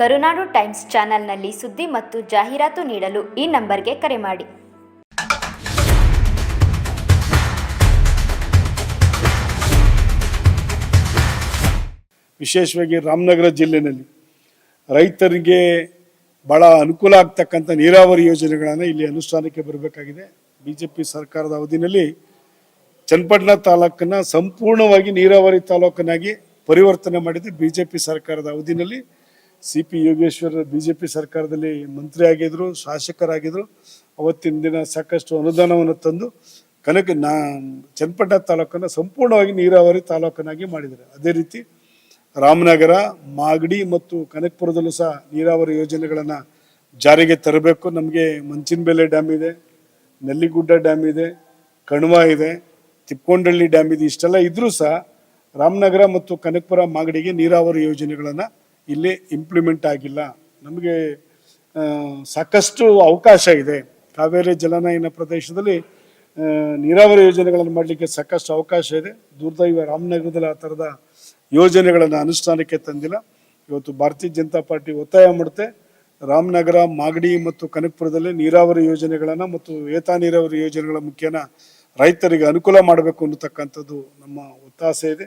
ಕರುನಾಡು times ಚಾನೆಲ್ನಲ್ಲಿ ಸುದ್ದಿ ಮತ್ತು ಜಾಹೀರಾತು ನೀಡಲು ಈ ನಂಬರ್ಗೆ ಕರೆ ಮಾಡಿ. ವಿಶೇಷವಾಗಿ ರಾಮನಗರ ಜಿಲ್ಲೆಯಲ್ಲಿ ರೈತರಿಗೆ ಭಾಳ ಅನುಕೂಲ ಆಗ್ತಕ್ಕಂಥ ನೀರಾವರಿ ಯೋಜನೆಗಳನ್ನು ಇಲ್ಲಿ ಅನುಷ್ಠಾನಕ್ಕೆ ಬರಬೇಕಾಗಿದೆ. ಬಿ ಜೆ ಪಿ ಸರ್ಕಾರದ ಅವಧಿನಲ್ಲಿ ಚನ್ನಪಟ್ಟಣ ತಾಲೂಕನ್ನ ಸಂಪೂರ್ಣವಾಗಿ ನೀರಾವರಿ ತಾಲೂಕನಾಗಿ ಪರಿವರ್ತನೆ ಮಾಡಿದ್ದು ಬಿ ಜೆ ಪಿ ಸರ್ಕಾರದ ಅವಧಿನಲ್ಲಿ. C P Yogeshwar B J P ಸರ್ಕಾರದಲ್ಲಿ ಮಂತ್ರಿ ಆಗಿದ್ರು ಶಾಸಕರಾಗಿದ್ರು. ಅವತ್ತಿನ ದಿನ ಸಾಕಷ್ಟು ಅನುದಾನವನ್ನು ತಂದು ಕನಕ ನಾ ಚನ್ನಪಟ್ಟಣ ತಾಲೂಕನ್ನು ಸಂಪೂರ್ಣವಾಗಿ ನೀರಾವರಿ ತಾಲೂಕನ್ನಾಗಿ ಮಾಡಿದ್ದಾರೆ. ಅದೇ ರೀತಿ ರಾಮನಗರ, ಮಾಗಡಿ ಮತ್ತು ಕನಕಪುರದಲ್ಲೂ ಸಹ ನೀರಾವರಿ ಯೋಜನೆಗಳನ್ನು ಜಾರಿಗೆ ತರಬೇಕು. ನಮಗೆ ಮಂಚಿನಬೆಲೆ ಡ್ಯಾಮ್ ಇದೆ, ನೆಲ್ಲಿಗುಡ್ಡ ಡ್ಯಾಮ್ ಇದೆ, ಕಣ್ವ ಇದೆ, ತಿಪ್ಕೊಂಡಳ್ಳಿ ಡ್ಯಾಮ್ ಇದೆ. ಇಷ್ಟೆಲ್ಲ ಇದ್ದರೂ ಸಹ ರಾಮನಗರ ಮತ್ತು ಕನಕಪುರ, ಮಾಗಡಿಗೆ ನೀರಾವರಿ ಯೋಜನೆಗಳನ್ನು ಇಲ್ಲಿ ಇಂಪ್ಲಿಮೆಂಟ್ ಆಗಿಲ್ಲ. ನಮಗೆ ಸಾಕಷ್ಟು ಅವಕಾಶ ಇದೆ. ಕಾವೇರಿ ಜಲನಯನ ಪ್ರದೇಶದಲ್ಲಿ ನೀರಾವರಿ ಯೋಜನೆಗಳನ್ನು ಮಾಡಲಿಕ್ಕೆ ಸಾಕಷ್ಟು ಅವಕಾಶ ಇದೆ. ದುರ್ದೈವ ರಾಮನಗರದಲ್ಲಿ ಆ ಥರದ ಯೋಜನೆಗಳನ್ನು ಅನುಷ್ಠಾನಕ್ಕೆ ತಂದಿಲ್ಲ. ಇವತ್ತು ಭಾರತೀಯ ಜನತಾ ಪಾರ್ಟಿ ಒತ್ತಾಯ ಮಾಡುತ್ತೆ. ರಾಮನಗರ, ಮಾಗಡಿ ಮತ್ತು ಕನಕಪುರದಲ್ಲಿ ನೀರಾವರಿ ಯೋಜನೆಗಳನ್ನು ಮತ್ತು ಏತ ನೀರಾವರಿ ಯೋಜನೆಗಳ ಮುಖ್ಯನ ರೈತರಿಗೆ ಅನುಕೂಲ ಮಾಡಬೇಕು ಅನ್ನತಕ್ಕಂಥದ್ದು ನಮ್ಮ ಒತ್ತಾಸೆ ಇದೆ.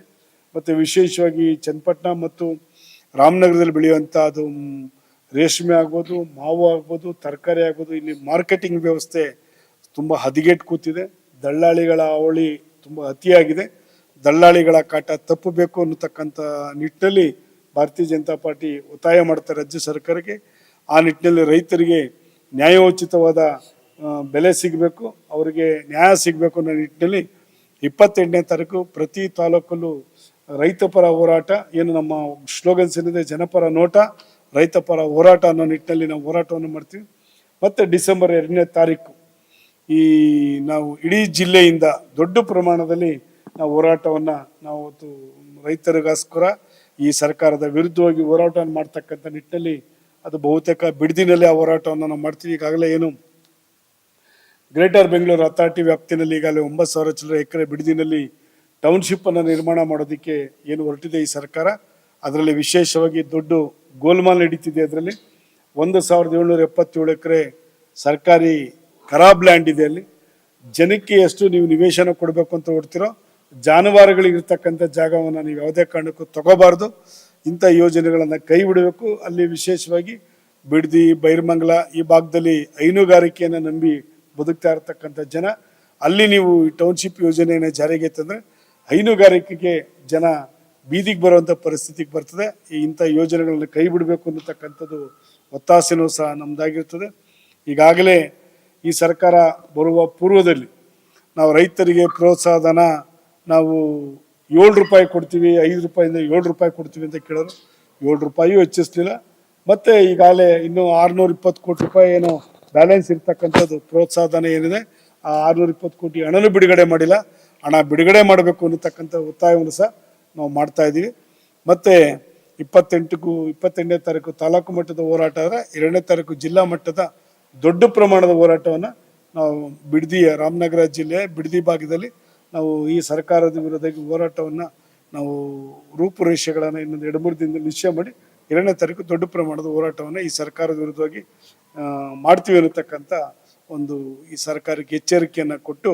ಮತ್ತು ವಿಶೇಷವಾಗಿ ಚನ್ನಪಟ್ಟಣ ಮತ್ತು ರಾಮನಗರದಲ್ಲಿ ಬೆಳೆಯುವಂಥ ಅದು ರೇಷ್ಮೆ ಆಗ್ಬೋದು, ಮಾವು ಆಗ್ಬೋದು, ತರಕಾರಿ ಆಗ್ಬೋದು, ಇಲ್ಲಿ ಮಾರ್ಕೆಟಿಂಗ್ ವ್ಯವಸ್ಥೆ ತುಂಬ ಹದಿಗೆಟ್ ಕೂತಿದೆ. ದಳ್ಳಾಳಿಗಳ ಅವಳಿ ತುಂಬ ಅತಿಯಾಗಿದೆ. ದಳ್ಳಾಳಿಗಳ ಕಾಟ ತಪ್ಪಬೇಕು ಅನ್ನತಕ್ಕಂಥ ನಿಟ್ಟಿನಲ್ಲಿ ಭಾರತೀಯ ಜನತಾ ಪಾರ್ಟಿ ಒತ್ತಾಯ ಮಾಡ್ತಾರೆ ರಾಜ್ಯ ಸರ್ಕಾರಕ್ಕೆ. ಆ ನಿಟ್ಟಿನಲ್ಲಿ ರೈತರಿಗೆ ನ್ಯಾಯೋಚಿತವಾದ ಬೆಲೆ ಸಿಗಬೇಕು, ಅವರಿಗೆ ನ್ಯಾಯ ಸಿಗಬೇಕು ಅನ್ನೋ ನಿಟ್ಟಿನಲ್ಲಿ ಇಪ್ಪತ್ತೆಂಟನೇ ತಾರೀಕು ಪ್ರತಿ ತಾಲೂಕಲ್ಲೂ ರೈತ ಪರ ಹೋರಾಟ, ಏನು ನಮ್ಮ ಸ್ಲೋಗನ್ಸ್ ಏನಿದೆ ಜನಪರ ನೋಟ ರೈತಪರ ಹೋರಾಟ ಅನ್ನೋ ನಿಟ್ಟಿನಲ್ಲಿ ನಾವು ಹೋರಾಟವನ್ನು ಮಾಡ್ತೀವಿ. ಮತ್ತು ಡಿಸೆಂಬರ್ ಎರಡನೇ ತಾರೀಕು, ಈ ನಾವು ಇಡೀ ಜಿಲ್ಲೆಯಿಂದ ದೊಡ್ಡ ಪ್ರಮಾಣದಲ್ಲಿ ನಾವು ಹೋರಾಟವನ್ನು ನಾವು ರೈತರಿಗೋಸ್ಕರ ಈ ಸರ್ಕಾರದ ವಿರುದ್ಧವಾಗಿ ಹೋರಾಟವನ್ನು ಮಾಡ್ತಕ್ಕಂಥ ನಿಟ್ಟಿನಲ್ಲಿ ಅದು ಬಹುತೇಕ ಬಿಡದಿನಲ್ಲಿ ಆ ಹೋರಾಟವನ್ನು ನಾವು ಮಾಡ್ತೀವಿ. ಈಗಾಗಲೇ ಏನು ಗ್ರೇಟರ್ ಬೆಂಗಳೂರು ಅಥಾರಿಟಿ ವ್ಯಾಪ್ತಿನಲ್ಲಿ ಈಗಾಗಲೇ ಒಂಬತ್ತು ಸಾವಿರ ಚಿಲ್ಲರೆ ಎಕರೆ ಬಿಡದಿನಲ್ಲಿ ಟೌನ್ಶಿಪ್ ಅನ್ನು ನಿರ್ಮಾಣ ಮಾಡೋದಕ್ಕೆ ಏನು ಹೊರಟಿದೆ ಈ ಸರ್ಕಾರ, ಅದರಲ್ಲಿ ವಿಶೇಷವಾಗಿ ದೊಡ್ಡ ಗೋಲ್ಮಾಲ್ ನಡೀತಿದೆ ಅದರಲ್ಲಿ. ಒಂದು ಸಾವಿರದ ಏಳ್ನೂರ ಎಪ್ಪತ್ತೇಳು ಎಕರೆ ಸರ್ಕಾರಿ ಖರಾಬ್ ಲ್ಯಾಂಡ್ ಇದೆ ಅಲ್ಲಿ. ಜನಕ್ಕೆ ಎಷ್ಟು ನೀವು ನಿವೇಶನ ಕೊಡಬೇಕು ಅಂತ ಹೊಡ್ತಿರೋ ಜಾನುವಾರುಗಳಿಗಿರ್ತಕ್ಕಂಥ ಜಾಗವನ್ನು ನೀವು ಯಾವುದೇ ಕಾರಣಕ್ಕೂ ತಗೋಬಾರ್ದು. ಇಂಥ ಯೋಜನೆಗಳನ್ನು ಕೈ ಬಿಡಬೇಕು. ಅಲ್ಲಿ ವಿಶೇಷವಾಗಿ ಬಿಡ್ದಿ, ಬೈರ್ಮಂಗಲ ಈ ಭಾಗದಲ್ಲಿ ಹೈನುಗಾರಿಕೆಯನ್ನು ನಂಬಿ ಬದುಕ್ತಾ ಇರತಕ್ಕಂಥ ಜನ. ಅಲ್ಲಿ ನೀವು ಟೌನ್ಶಿಪ್ ಯೋಜನೆಯನ್ನು ಜಾರಿಗೆ ತಂದರೆ ಹೈನುಗಾರಿಕೆಗೆ ಜನ ಬೀದಿಗೆ ಬರುವಂಥ ಪರಿಸ್ಥಿತಿಗೆ ಬರ್ತದೆ. ಈ ಇಂಥ ಯೋಜನೆಗಳನ್ನು ಕೈ ಬಿಡಬೇಕು ಅನ್ನತಕ್ಕಂಥದ್ದು ಒತ್ತಾಸೆನೂ ಸಹ ನಮ್ದಾಗಿರ್ತದೆ. ಈಗಾಗಲೇ ಈ ಸರ್ಕಾರ ಬರುವ ಪೂರ್ವದಲ್ಲಿ ನಾವು ರೈತರಿಗೆ ಪ್ರೋತ್ಸಾಹಧನ ನಾವು ಏಳು ರೂಪಾಯಿ ಕೊಡ್ತೀವಿ, ಐದು ರೂಪಾಯಿಂದ ಏಳು ರೂಪಾಯಿ ಕೊಡ್ತೀವಿ ಅಂತ ಕೇಳೋರು ಏಳು ರೂಪಾಯಿಯೂ ಹೆಚ್ಚಿಸಲಿಲ್ಲ. ಮತ್ತೆ ಈಗಾಗಲೇ ಇನ್ನೂ ಆರುನೂರ ಇಪ್ಪತ್ತು ಕೋಟಿ ರೂಪಾಯಿ ಏನು ಬ್ಯಾಲೆನ್ಸ್ ಇರ್ತಕ್ಕಂಥದ್ದು ಪ್ರೋತ್ಸಾಹಧನ ಏನಿದೆ, ಆ ಆರುನೂರ ಇಪ್ಪತ್ತು ಕೋಟಿ ಹಣನೂ ಬಿಡುಗಡೆ ಮಾಡಿಲ್ಲ. ಹಣ ಬಿಡುಗಡೆ ಮಾಡಬೇಕು ಅನ್ನತಕ್ಕಂಥ ಒತ್ತಾಯವನ್ನು ಸಹ ನಾವು ಮಾಡ್ತಾ ಇದ್ದೀವಿ. ಮತ್ತೆ ಇಪ್ಪತ್ತೆಂಟಕ್ಕೂ, ಇಪ್ಪತ್ತೆಂಟನೇ ತಾರೀಕು ತಾಲೂಕು ಮಟ್ಟದ ಹೋರಾಟ ಆದರೆ ಎರಡನೇ ತಾರೀಕು ಜಿಲ್ಲಾ ಮಟ್ಟದ ದೊಡ್ಡ ಪ್ರಮಾಣದ ಹೋರಾಟವನ್ನು ನಾವು ಬಿಡದಿಯ ರಾಮನಗರ ಜಿಲ್ಲೆಯ ಬಿಡದಿ ಭಾಗದಲ್ಲಿ ನಾವು ಈ ಸರ್ಕಾರದ ವಿರುದ್ಧ ಹೋರಾಟವನ್ನು ನಾವು ರೂಪುರೇಷೆಗಳನ್ನು ಇನ್ನೊಂದು ಎರಡು ಮೂರು ದಿನದಲ್ಲಿ ನಿಶ್ಚಯ ಮಾಡಿ ಎರಡನೇ ತಾರೀಕು ದೊಡ್ಡ ಪ್ರಮಾಣದ ಹೋರಾಟವನ್ನು ಈ ಸರ್ಕಾರದ ವಿರುದ್ಧವಾಗಿ ಮಾಡ್ತೀವಿ ಅನ್ನತಕ್ಕಂಥ ಒಂದು ಈ ಸರ್ಕಾರಕ್ಕೆ ಎಚ್ಚರಿಕೆಯನ್ನು ಕೊಟ್ಟು